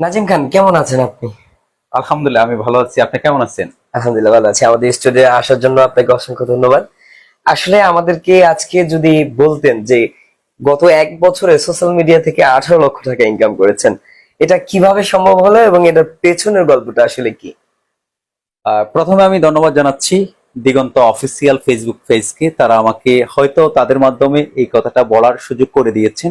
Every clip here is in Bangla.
নাজিম খান কেমন আছেন আপনি? আলহামদুলিল্লাহ আমি ভালো আছি। আপনি কেমন আছেন? আলহামদুলিল্লাহ ভালো আছি। আমাদের স্টুডিও আসার জন্য আপনাকে অসংখ্য ধন্যবাদ। আসলে আমাদেরকে আজকে যদি বলতেন যে গত এক বছরে সোশ্যাল মিডিয়া থেকে আঠারো লক্ষ টাকা ইনকাম করেছেন এটা কীভাবে সম্ভব হলো এবং এটার পেছনের গল্পটা আসলে কি? প্রথমে আমি ধন্যবাদ জানাচ্ছি দিগন্ত অফিসিয়াল ফেসবুক পেজকে তারা আমাকে হয়তো তাদের মাধ্যমে এই কথাটা বলার সুযোগ করে দিয়েছেন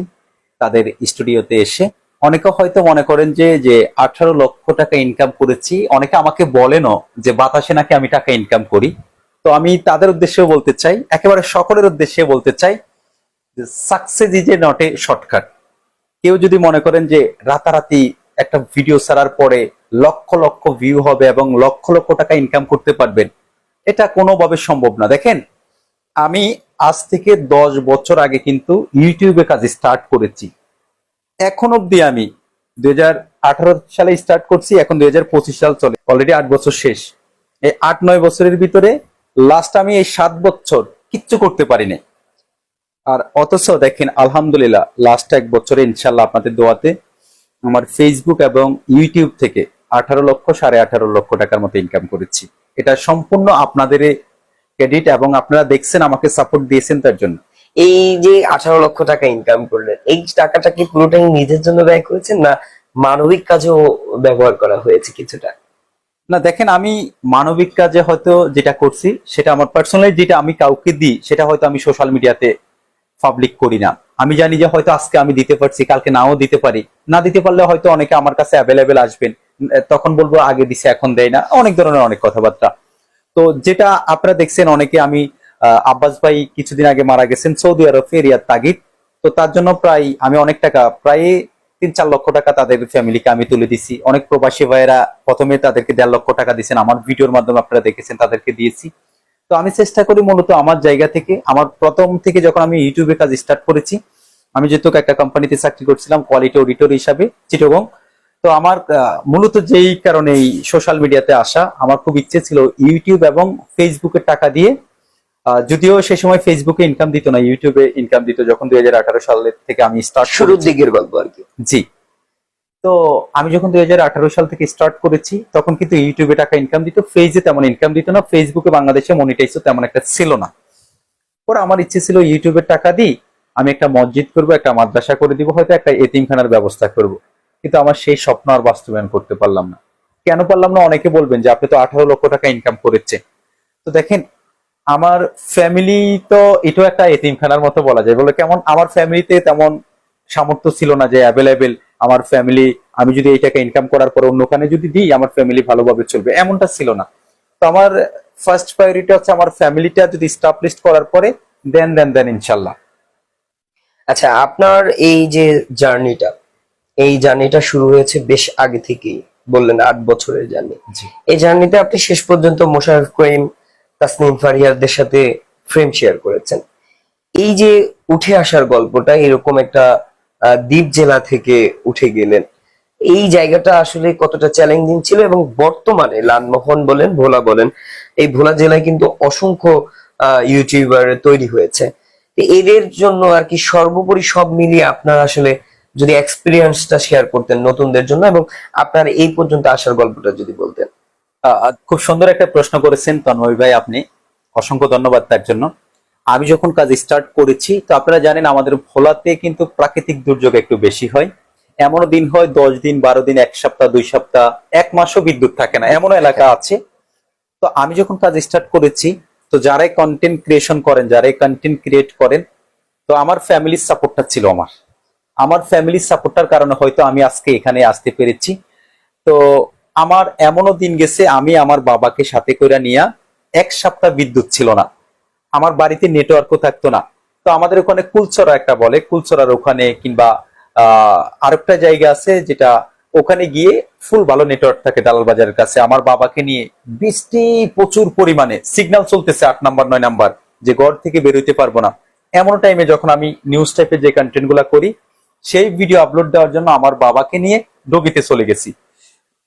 তাদের স্টুডিওতে এসে। অনেকে হয়তো মনে করেন যে যে আঠারো লক্ষ টাকা ইনকাম করেছি, অনেকে আমাকে বলেনও যে বাতাসে নাকি আমি টাকা ইনকাম করি। তো আমি তাদের উদ্দেশ্যে বলতে চাই, একেবারে সকলের উদ্দেশ্যে বলতে চাই success is a not a shortcut কেউ যদি মনে করেন যে রাতারাতি একটা ভিডিও ছাড়ার পরে লক্ষ লক্ষ ভিউ হবে এবং লক্ষ লক্ষ টাকা ইনকাম করতে পারবেন, এটা কোনোভাবে সম্ভব না। দেখেন, আমি আজ থেকে দশ বছর আগে কিন্তু ইউটিউবে কাজ স্টার্ট করেছি। এখন অব্দি আমি দুই হাজার আঠারো সালে স্টার্ট করছি, এখন দুই হাজার পঁচিশ সাল চলে। অলরেডি আট বছর শেষ। এই আট নয় বছরের ভিতরে লাস্ট আমি এই সাত বছর কিচ্ছু করতে পারিনি। আর অথচ দেখেন, আলহামদুলিল্লাহ লাস্ট এক বছরে ইনশাল্লাহ আপনাদের দোয়াতে আমার ফেসবুক এবং ইউটিউব থেকে আঠারো লক্ষ, সাড়ে আঠারো লক্ষ টাকার মতো ইনকাম করেছি। এটা সম্পূর্ণ আপনাদের ক্রেডিট এবং আপনারা দেখছেন, আমাকে সাপোর্ট দিয়েছেন তার জন্য। এই যে আঠারো লক্ষ টাকা ইনকাম করলেন, এই টাকাটা কি পুরোটাই নিজের জন্য ব্যয় করেছেন না মানবিক কাজেও ব্যবহার করা হয়েছে কিছুটা? না, দেখেন, আমি মানবিক কাজে হয়তো যেটা করছি, সেটা আমার পার্সোনালি যেটা আমি কাউকে দিই, সেটা হয়তো আমি সোশ্যাল মিডিয়াতে পাবলিক করি না। আমি জানি যে হয়তো আজকে আমি দিতে পারছি, কালকে নাও দিতে পারি। না দিতে পারলে হয়তো অনেকে আমার কাছে অ্যাভেলেবেল আসবেন। তখন বলব, আগে দিছে, এখন দেয় না। অনেক ধরনের অনেক কথাবার্তা। তো যেটা আপনারা দেখছেন, অনেকে আমি আব্বাস ভাই কিছুদিন আগে মারা গেছেন, সৌদি আরব রিয়াদ তাগিদ। তো তার জন্য প্রায় আমি অনেক টাকা, প্রায় তিন চার লক্ষ টাকা তাদের ফ্যামিলিকে আমি তুলে দিছি। অনেক প্রবাসী ভাইয়েরা প্রথমে তাদেরকে দেড় লক্ষ টাকা দিয়েছেন, আমার ভিডিওর মাধ্যমে আপনারা দেখেছেন, তাদেরকে দিয়েছি। তো আমি চেষ্টা করি মূলত আমার জায়গা থেকে, আমার প্রথম থেকে যখন আমি ইউটিউবে কাজ স্টার্ট করেছি, আমি যেহেতু একটা কোম্পানিতে চাকরি করছিলাম কোয়ালিটি অডিটর হিসাবে, চিটগং। তো আমার মূলত যেই কারণে সোশ্যাল মিডিয়াতে আসা, আমার খুব ইচ্ছে ছিল ইউটিউব এবং ফেসবুকের টাকা দিয়ে যদিও সে সময় ফেসবুকে ইনকাম দিত না ইউটিউবে ইনকাম দিত যখন দুই সালের থেকে আমি স্টার্ট শুরুর দিকের গল্প আর কি। জি। তো আমি যখন দুই সাল থেকে স্টার্ট করেছি তখন কিন্তু ইউটিউবে টাকা ইনকাম দিত ফেজে তেমন ইনকাম দিত না ফেসবুকে বাংলাদেশে মনিটাইজও তেমন একটা ছিল না। পরে আমার ইচ্ছে ছিল ইউটিউবের টাকা দিই আমি একটা মসজিদ করব একটা মাদ্রাসা করে দিব হয়তো একটা এতিমখানার ব্যবস্থা করব। কিন্তু আমার সেই স্বপ্ন আর বাস্তবায়ন করতে পারলাম না। কেন পারলাম না? অনেকে বলবেন যে আপনি তো আঠারো লক্ষ টাকা ইনকাম করেছেন। তো দেখেন আমার ফ্যামিলি তো এটাও একটা এতিমখানার মতো বলা যায়। বলে কেমন আমার ফ্যামিলিতে তেমন সামর্থ্য ছিল না যে অ্যাভেলেবেল আমার ফ্যামিলি আমি যদি এই টাকা ইনকাম করার পর অন্যখানে যদি দিই আমার ফ্যামিলি ভালোভাবে চলবে। এমনটা ছিল না। তো আমার ফার্স্ট প্রায়োরিটি হচ্ছে আমার ফ্যামিলিটা যদি স্টাবলিশ করার পরে দেন দেন দেন ইনশাল্লাহ। আচ্ছা আপনার এই যে জার্নিটা এই জার্নিটা শুরু হয়েছে বেশ আগে থেকেই বললেন আট বছরের জার্নি। এই জার্নিতে আপনি শেষ পর্যন্ত মোশারফ করিম তাসনিম ফারিয়ারদের সাথে ফ্রেম শেয়ার করেছেন। এই যে উঠে আসার গল্পটা এরকম একটা দ্বীপ জেলা থেকে উঠে গেলেন। এই জায়গাটা আসলে কতটা চ্যালেঞ্জিং ছিল এবং বর্তমানে লালমোহন বলেন, ভোলা বলেন, এই ভোলা জেলায় কিন্তু অসংখ্য ইউটিউবার তৈরি হয়েছে। এদের জন্য আর কি সর্বোপরি সব মিলিয়ে আপনার আসলে যদি এক্সপিরিয়েন্সটা শেয়ার করতেন নতুনদের জন্য এবং আপনার এই পর্যন্ত আসার গল্পটা যদি বলতেন। খুব সুন্দর একটা প্রশ্ন করেছেন তন্ময় ভাই আপনি। অসংখ্য ধন্যবাদ তার জন্য। আমি যখন কাজ স্টার্ট করেছি, তো আপনারা জানেন আমাদের ভোলাতে কিন্তু প্রাকৃতিক দুর্যোগ একটু বেশি হয়। এমনও দিন হয় দশ দিন, বারো দিন, এক সপ্তাহ, দুই সপ্তাহ, এক মাসও বিদ্যুৎ থাকে না। এমনও এলাকা আছে। তো আমি যখন কাজ স্টার্ট করেছি, তো যারাই কন্টেন্ট ক্রিয়েশন করেন, যারাই কন্টেন্ট ক্রিয়েট করেন, তো আমার ফ্যামিলির সাপোর্টটা ছিল আমার। আমার ফ্যামিলির সাপোর্টটার কারণে হয়তো আমি আজকে এখানে আসতে পেরেছি। তো আমার এমনও দিন গেছে, আমি আমার বাবাকে সাথে করে নিয়ে এক সপ্তাহ বিদ্যুৎ ছিল না। আমার বাড়িতে নেটওয়ার্কও থাকতো না। তো আমাদের ওখানে কুলচরা একটা বলে, কুলচরার ওখানে কিংবা, আহ, আরেকটা জায়গা আছে যেটা ওখানে গিয়ে ফুল ভালো নেটওয়ার্ক থাকে দালাল বাজারের কাছে। আমার বাবাকে নিয়ে বৃষ্টি প্রচুর পরিমাণে। সিগন্যাল চলতেছে আট নাম্বার, নয় নাম্বার, যে ঘর থেকে বেরোতে পারব না। এমন টাইমে যখন আমি নিউজ টাইপের যে কন্টেন্ট করি, সেই ভিডিও আপলোড দেওয়ার জন্য আমার বাবাকে নিয়ে ডগিতে চলে গেছি।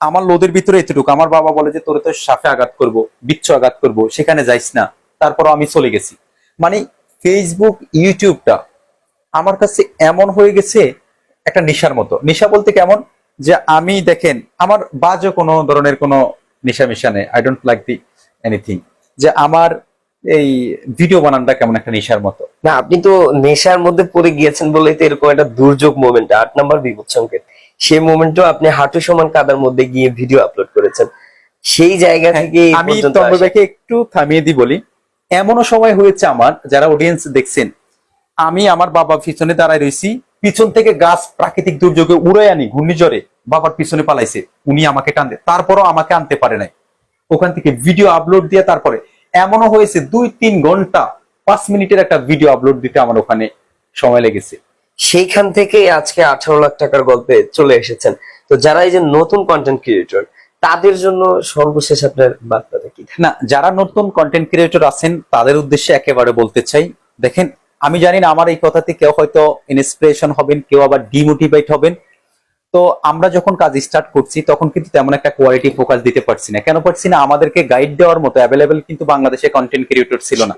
আমার লোদের ভিতরে এতটুকু। আমার বাবা বলে যে, তোরে তো সাফে আঘাত করব, বিচ্ছু আঘাত করব, সেখানে যাইস না। তারপর আমি চলে গেছি। মানে ফেসবুক ইউটিউবটা আমার কাছে এমন হয়ে গেছে, একটা নেশার মতো। নেশা বলতে কেমন? যে আমি দেখেন, আমার বাজে কোনো ধরনের কোনো নেশা মিশা নেই। I don't like the anything যে আমার এই ভিডিও বানানটা কেমন একটা নেশার মতো। না, আপনি তো নেশার মধ্যে পড়ে গিয়েছেন বলেই তো এরকম একটা দুর্যোগ মোমেন্ট আট নাম্বার বিপদ সংকেত সেই মোমেন্টও আপনি হাঁটু সমান কাদার মধ্যে গিয়ে ভিডিও আপলোড করেছেন। সেই জায়গা থেকে হ্যাঁ, আমি পর্যন্ত তন্ময় আসা- ভাইকে একটু থামিয়ে দিই বলি। এমনও সময় হয়েছে আমার যারা অডিয়েন্স দেখছেন আমি আমার বাবা পিছনে দাঁড়ায় রয়েছি পিছন থেকে গাছ প্রাকৃতিক দুর্যোগে উড়ে আনি ঘূর্ণিঝড়ে বাবার পিছনে পালাইছে উনি আমাকে টানতে তারপরও আমাকে আনতে পারে নাই। ওখান থেকে ভিডিও আপলোড দিয়ে তারপরে এমনও হয়েছে দুই তিন ঘণ্টা পাঁচ মিনিটের একটা ভিডিও আপলোড দিতে আমার ওখানে সময় লেগেছে। সেইখান থেকে আজকে আঠারো লাখ টাকার গল্পে চলে এসেছেন। তো যারা এই যে নতুন কন্টেন্ট ক্রিয়েটর তাদের জন্য সর্বশেষ আপনার বার্তাটা কি? না, যারা নতুন কন্টেন্ট ক্রিয়েটর আছেন, তাদের উদ্দেশ্যে একেবারে বলতে চাই, দেখেন, আমি জানি না, আমার এই কথাতে কেউ হয়তো ইন্সপিরেশন হবেন, কেউ আবার ডিমোটিভেট হবেন। তো আমরা যখন কাজ স্টার্ট করছি, তখন কিন্তু তেমন একটা কোয়ালিটি ফোকাস দিতে পারছি না। কেন পারছি না? আমাদেরকে গাইড দেওয়ার মতো অ্যাভেলেবেল কিন্তু বাংলাদেশে কন্টেন্ট ক্রিয়েটর ছিল না।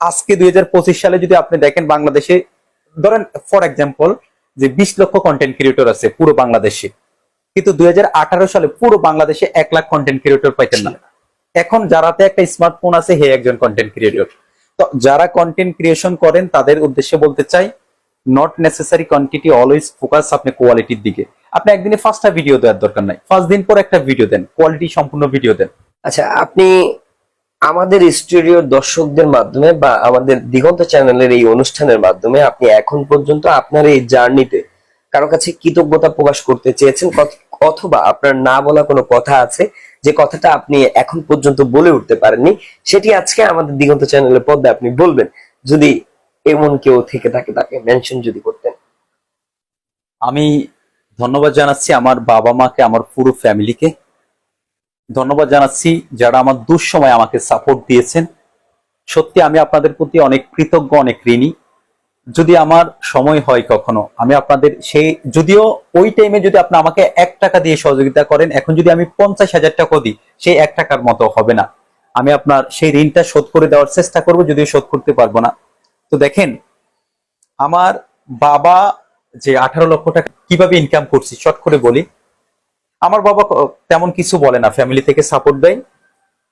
আজকে দুই হাজার পঁচিশ সালে যদি আপনি দেখেন, বাংলাদেশে ধরেন ফর এক্সাম্পল যে বিশ লক্ষ কন্টেন্ট ক্রিয়েটর আছে পুরো বাংলাদেশে, কিন্তু দুই হাজার আঠারো সালে পুরো বাংলাদেশে এক লাখ কন্টেন্ট ক্রিয়েটর পাইতেন না। এখন যারাতে একটা স্মার্টফোন আছে, হে একজন কন্টেন্ট ক্রিয়েটর তো যারা কন্টেন্ট ক্রিয়েশন করেন, তাদের উদ্দেশ্যে বলতে চাই not necessary quantity always focus আপনি কোয়ালিটির দিকে। আপনি একদিনে পাঁচটা ভিডিও দেওয়ার দরকার নাই। ফার্স্ট দিন পর একটা ভিডিও দেন কোয়ালিটি সম্পূর্ণ ভিডিও দেন। আচ্ছা আপনি আমাদের স্টুডিওর দর্শকদের মাধ্যমে বা আমাদের দিগন্ত চ্যানেলের এই অনুষ্ঠানের মাধ্যমে আপনি এখন পর্যন্ত আপনার এই জার্নিতে কারও কাছে কৃতজ্ঞতা প্রকাশ করতে চেয়েছেন অথবা আপনার না বলা কোনো কথা আছে যে কথাটা আপনি এখন পর্যন্ত বলে উঠতে পারেননি, সেটি আজকে আমাদের দিগন্ত চ্যানেলের পর্দায় আপনি বলবেন। যদি এমন কেউ থেকে থাকে তাকে মেনশন যদি করতেন। আমি ধন্যবাদ জানাচ্ছি আমার বাবা মাকে আমার পুরো ফ্যামিলিকে ধন্যবাদ জানাচ্ছি যারা আমার দুঃসময় আমাকে সাপোর্ট দিয়েছেন। সত্যি আমি আপনাদের প্রতি অনেক কৃতজ্ঞ, অনেক ঋণী। যদি আমার সময় হয় কখনো, আমি আপনাদের সেই যদিও ওই টাইমে যদি আপনি আমাকে এক টাকা দিয়ে সহযোগিতা করেন, এখন যদি আমি পঞ্চাশ হাজার টাকা দিই, সেই এক টাকার মতো হবে না। আমি আপনার সেই ঋণটা শোধ করে দেওয়ার চেষ্টা করব, যদিও শোধ করতে পারব না। তো দেখেন, আমার বাবা যে আঠারো লক্ষ টাকা কীভাবে ইনকাম করছি, শর্ট করে বলি আমার বাবা তেমন কিছু বলে না ফ্যামিলি থেকে সাপোর্ট দেয়।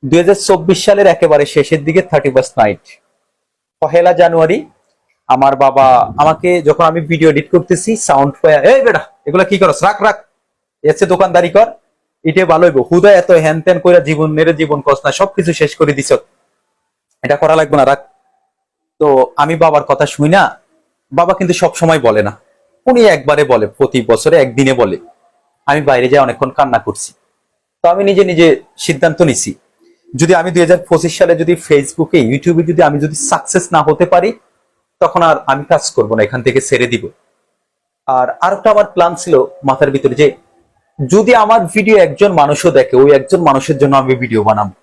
দুই হাজার চব্বিশ সালের একেবারে শেষের দিকে থার্টি ফার্স্ট নাইট পহেলা জানুয়ারি, আমার বাবা আমাকে যখন আমি ভিডিও এডিট করতেছি সাউন্ড এই বেটা, এগুলা কি করস? রাখ রাখ। এসে দোকানদারি কর। এটা ভালো হইব। হুদা এত হ্যান ত্যান কইরা জীবন মেরে জীবন কস না, সবকিছু শেষ করে দিছ। এটা করা লাগবে না, রাখ। তো আমি বাবার কথা শুই না। বাবা কিন্তু সব সময় বলে না। উনি একবারে বলে, প্রতি বছরে একদিনে বলে। আমি বাইরে যাই অনেকক্ষণ কান্না করছি। তো আমি নিজে নিজে সিদ্ধান্ত নিছি। যদি আমি দুই সালে যদি ফেসবুকে ইউটিউবে যদি আমি যদি সাকসেস না হতে পারি তখন আর আমি কাজ করব না এখান থেকে ছেড়ে দিব। আর আরেকটা আমার প্ল্যান ছিল মাথার ভিতরে যে যদি আমার ভিডিও একজন মানুষও দেখে ওই একজন মানুষের জন্য আমি ভিডিও বানাবো।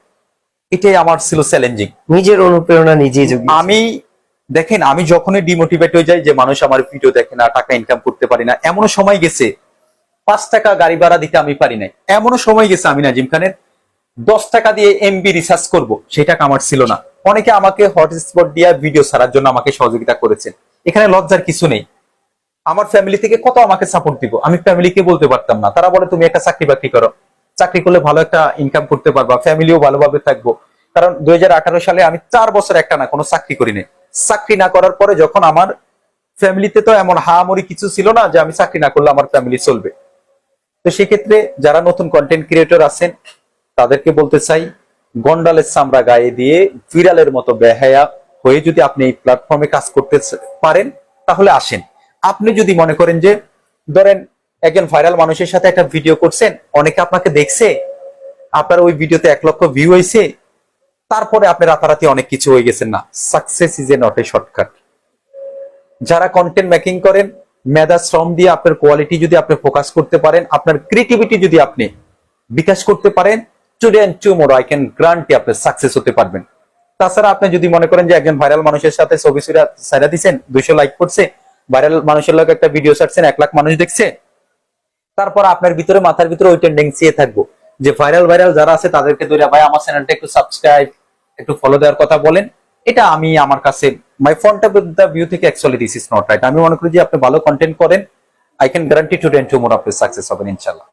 এটাই আমার ছিল চ্যালেঞ্জিং নিজের অনুপ্রেরণা নিজেই আমি দেখেন আমি যখনই ডিমোটিভেট হয়ে যাই যে মানুষ আমার ভিডিও দেখে না টাকা ইনকাম করতে পারি না এমনও সময় গেছে পাঁচ টাকা গাড়ি ভাড়া দিতে আমি পারি নাই। এমনও সময় গেছে আমি নাজিম খানের। দশ টাকা দিয়ে এমবি রিসার্চ করব সেটা আমার ছিল না। অনেকে আমাকে হটস্পট দিয়ে ভিডিও ছাড়ার জন্য আমাকে সহযোগিতা করেছেন। এখানে লজ্জার কিছু নেই। আমার ফ্যামিলি থেকে কত আমাকে সাপোর্ট দিব? আমি ফ্যামিলিকে বলতে পারতাম না। তারা বলে, তুমি একটা চাকরি বাকরি করো। চাকরি করলে ভালো একটা ইনকাম করতে পারবা ফ্যামিলিও ভালোভাবে থাকব। কারণ দুই হাজার আঠারো সালে আমি চার বছর একটা না, কোনো চাকরি করি নাই। চাকরি না করার পরে যখন আমার ফ্যামিলিতে তো এমন হামরি কিছু ছিল না যে আমি চাকরি না করলে আমার ফ্যামিলি চলবে। তো সেক্ষেত্রে যারা নতুন কন্টেন্ট ক্রিয়েটর আছেন, তাদেরকে বলতে চাই, গন্ডালের চামড়া গায়ে দিয়ে বিড়ালের মতো বেহায়া হয়ে যদি আপনি এই প্ল্যাটফর্মে কাজ করতে পারেন, তাহলে আসেন। আপনি যদি মনে করেন যে, ধরেন একজন ভাইরাল মানুষের সাথে একটা ভিডিও করছেন, অনেকে আপনাকে দেখছে, আপনার ওই ভিডিওতে এক লক্ষ ভিউ হয়েছে, তারপরে আপনি রাতারাতি অনেক কিছু হয়ে গেছেন না। Success is a not a shortcut যারা কন্টেন্ট মেকিং করেন মেধা, শ্রম দিয়ে আপনার কোয়ালিটি যদি আপনি ফোকাস করতে পারেন, আপনার ক্রিয়েটিভিটি যদি আপনি বিকাশ করতে পারেন today and tomorrow I can guarantee আপনি সাকসেস হতে পারবেন। তাছাড়া আপনি যদি মনে করেন যে একজন ভাইরাল মানুষের সাথে ছবি সাইরা দিচ্ছেন দুইশো লাইক করছে ভাইরাল মানুষের লোক একটা ভিডিও ছাড়ছেন, এক লাখ মানুষ দেখছে, তারপর আপনার ভিতরে, মাথার ভিতরে ওই টেন্ডেন্সি থাকব যে ভাইরাল ভাইরাল যারা আছে তাদেরকে ধরে, ভাই, আমার চ্যানেলটা একটু সাবস্ক্রাইব একটু ফলো দেওয়ার কথা বলেন। এটা আমি আমার কাছে my front of the view থেকে actually this is not right আমি মনে করি যে আপনি ভালো কন্টেন্ট করেন I can guarantee to ten to more আপনি সাকসেস হবেন ইনশাল্লাহ